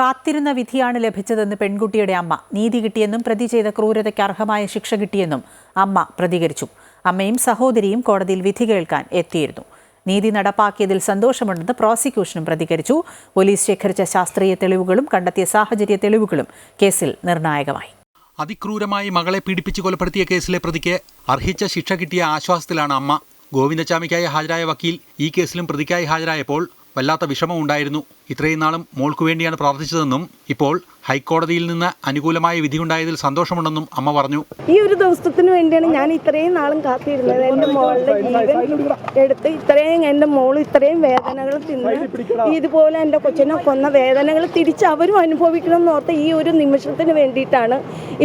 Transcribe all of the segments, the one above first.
കാത്തിരുന്ന വിധിയാണ് ലഭിച്ചതെന്ന് പെൺകുട്ടിയുടെ അമ്മ. നീതി കിട്ടിയെന്നും പ്രതി ചെയ്ത ക്രൂരതയ്ക്ക് അർഹമായ ശിക്ഷ കിട്ടിയെന്നും അമ്മ പ്രതികരിച്ചു. അമ്മയും സഹോദരിയും കോടതിയിൽ വിധി കേൾക്കാൻ എത്തിയിരുന്നു. നീതി നടപ്പാക്കിയതിൽ സന്തോഷമുണ്ടെന്ന് പ്രോസിക്യൂഷനും പ്രതികരിച്ചു. പോലീസ് ശേഖരിച്ച ശാസ്ത്രീയ തെളിവുകളും കണ്ടെത്തിയ സാഹചര്യ തെളിവുകളും കേസിൽ നിർണായകമായി. അതിക്രൂരമായി മകളെ പീഡിപ്പിച്ച് കൊലപ്പെടുത്തിയ കേസിലെ പ്രതിക്ക് അർഹിച്ച ശിക്ഷ കിട്ടിയ ആശ്വാസത്തിലാണ് അമ്മ. ഗോവിന്ദച്ചാമിക്കായി ഹാജരായ വക്കീൽ ഈ കേസിലും പ്രതിക്കായി ഹാജരായപ്പോൾ വല്ലാത്ത വിഷമമുണ്ടായിരുന്നു. ഇത്രയും നാളും മോൾക്ക് വേണ്ടിയാണ് പ്രാർത്ഥിച്ചതെന്നും ഇപ്പോൾ ഹൈക്കോടതിയിൽ നിന്ന് അനുകൂലമായ വിധിയുണ്ടായതിൽ സന്തോഷമുണ്ടെന്നും അമ്മ പറഞ്ഞു. ഈ ഒരു ദിവസത്തിന് വേണ്ടിയാണ് ഞാൻ ഇത്രയും നാളും കാത്തിരുന്നത്. എന്റെ മോളുടെ ജീവൻ എടുത്ത് ഇത്രയും എന്റെ മോൾ ഇത്രയും വേദനകൾ തിന്ന് ഇതുപോലെ എന്റെ കൊച്ചിനെ കൊന്ന വേദനകൾ തിരിച്ച് അവരും അനുഭവിക്കണം എന്ന് ഓർത്ത് ഈ ഒരു നിമിഷത്തിന് വേണ്ടിയിട്ടാണ്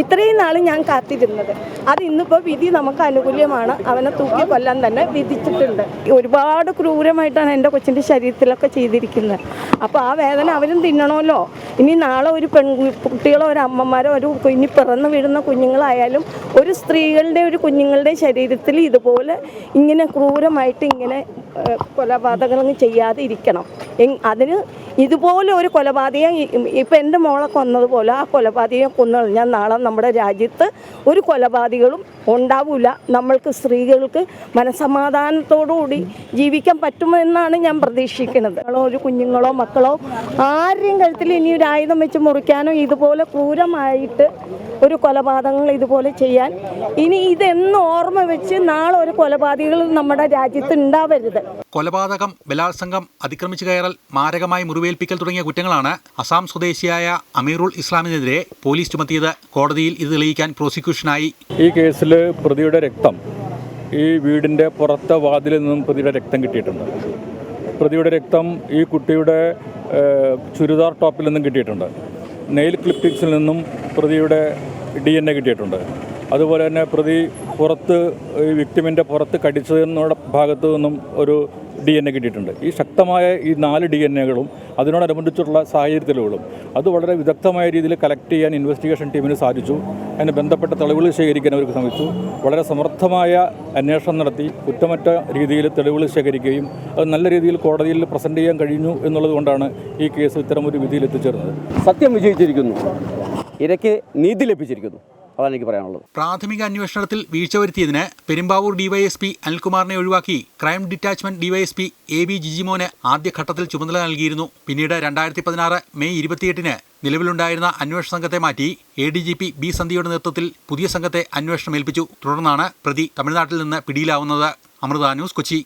ഇത്രയും നാൾ ഞാൻ കാത്തിരുന്നത്. അത് ഇന്നിപ്പോൾ വിധി നമുക്ക് അനുകൂല്യമാണ്. അവനെ തൂക്കി കൊല്ലാൻ തന്നെ വിധിച്ചിട്ടുണ്ട്. ഒരുപാട് ക്രൂരമായിട്ടാണ് എന്റെ കൊച്ചിന്റെ ശരീരത്തിലൊക്കെ ചെയ്തിരിക്കുന്നത്. അപ്പോൾ ആ വേദന അവരും തിന്നണമല്ലോ. ഇനി നാളെ ഒരു പെൺ കുട്ടികളോ ഒരു അമ്മമാരോ ഒരു ഇനി പിറന്നു വീഴുന്ന കുഞ്ഞുങ്ങളായാലും ഒരു സ്ത്രീകളുടെ ഒരു കുഞ്ഞുങ്ങളുടെ ശരീരത്തിൽ ഇതുപോലെ ഇങ്ങനെ ക്രൂരമായിട്ട് ഇങ്ങനെ കൊലപാതകങ്ങൾ ചെയ്യാതെ ഇരിക്കണം. അതിന് ഇതുപോലെ ഒരു കൊലപാതകം ഇപ്പം എന്റെ മോളെ കൊന്നതുപോലെ ആ കൊലപാതകം കൊന്നു കഴിഞ്ഞാൽ നാളെ നമ്മുടെ രാജ്യത്ത് ഒരു കൊലപാതകളും ഉണ്ടാവില്ല നമ്മൾക്ക് സ്ത്രീകൾക്ക് മനസമാധാനത്തോടുകൂടി ജീവിക്കാൻ പറ്റുമെന്നാണ് ഞാൻ പ്രതീക്ഷിക്കുന്നത്. ഒരു കുഞ്ഞുങ്ങളോ മക്കളോ ആരെയും കഴുത്തിൽ ഇനി ഒരു ആയുധം വെച്ച് മുറിക്കാനോ ഇതുപോലെ ക്രൂരമായിട്ട് ഒരു കൊലപാതകങ്ങൾ ഇതുപോലെ ചെയ്യാൻ ഇനി ഇതെന്ന് ഓർമ്മ വെച്ച് നാളെ ഒരു കൊലപാതകങ്ങൾ നമ്മുടെ രാജ്യത്ത് ഉണ്ടാവരുത്. കൊലപാതകം ബലാത്സംഗം അതിക്രമിച്ചു കയറൽ മാരകമായി മുറിവേൽപ്പിക്കൽ തുടങ്ങിയ കുറ്റങ്ങളാണ് അസാം സ്വദേശിയായ അമീറുൽ ഇസ്ലാമിനെതിരെ പോലീസ് ചുമത്തിയത്. കോടതിയിൽ ഇത് തെളിയിക്കാൻ പ്രോസിക്യൂഷനായി. ഈ കേസിൽ പ്രതിയുടെ രക്തം ഈ വീടിന്റെ പുറത്തെ വാതിലിൽ നിന്നും പ്രതിയുടെ രക്തം കിട്ടിയിട്ടുണ്ട്. പ്രതിയുടെ രക്തം ഈ കുട്ടിയുടെ ചുരിദാർ ടോപ്പിൽ നിന്നും കിട്ടിയിട്ടുണ്ട്. നെയിൽ ക്ലിപ്പിക്സിൽ നിന്നും പ്രതിയുടെ ഡി എൻ എ കിട്ടിയിട്ടുണ്ട്. അതുപോലെ തന്നെ പ്രതി പുറത്ത് ഈ വിക്ടിമിന്റെ പുറത്ത് കടിച്ചതിനുള്ള ഭാഗത്തു നിന്നും ഒരു ഡി എൻ എ കിട്ടിയിട്ടുണ്ട്. ഈ ശക്തമായ ഈ നാല് ഡി എൻ എകളും അതിനോടനുബന്ധിച്ചുള്ള സാഹചര്യത്തിലുകളും അത് വളരെ വിദഗ്ധമായ രീതിയിൽ കളക്ട് ചെയ്യാൻ ഇൻവെസ്റ്റിഗേഷൻ ടീമിന് സാധിച്ചു. അതിന് ബന്ധപ്പെട്ട തെളിവുകൾ ശേഖരിക്കാൻ അവർക്ക് ശ്രമിച്ചു. വളരെ സമർത്ഥമായ അന്വേഷണം നടത്തി. കുറ്റമറ്റ രീതിയിൽ തെളിവുകൾ ശേഖരിക്കുകയും അത് നല്ല രീതിയിൽ കോടതിയിൽ പ്രസന്റ് ചെയ്യാൻ കഴിഞ്ഞു എന്നുള്ളത് കൊണ്ടാണ് ഈ കേസ് ഇത്തരമൊരു വിധിയിൽ എത്തിച്ചേർന്നത്. സത്യം വിജയിച്ചിരിക്കുന്നു. ഇരയ്ക്ക് നീതി ലഭിച്ചിരിക്കുന്നു. അതാണ് എനിക്ക് പറയാനുള്ളത്. പ്രാഥമിക അന്വേഷണത്തിൽ വീഴ്ച വരുത്തിയതിന് പെരുമ്പാവൂർ ഡിവൈഎസ്പി അനിൽകുമാറിനെ ഒഴിവാക്കി crime detachment DySP A B ജിജിമോന് ആദ്യഘട്ടത്തിൽ ചുമതല നൽകിയിരുന്നു. പിന്നീട് രണ്ടായിരത്തി പതിനാറ് മെയ് ഇരുപത്തിയെട്ടിന് നിലവിലുണ്ടായിരുന്ന അന്വേഷണ സംഘത്തെ മാറ്റി A D G P B സന്ധിയുടെ നേതൃത്വത്തിൽ പുതിയ സംഘത്തെ അന്വേഷണം ഏൽപ്പിച്ചു. തുടർന്നാണ് പ്രതി തമിഴ്നാട്ടിൽ നിന്ന് പിടിയിലാവുന്നത്. അമൃത ന്യൂസ് കൊച്ചി.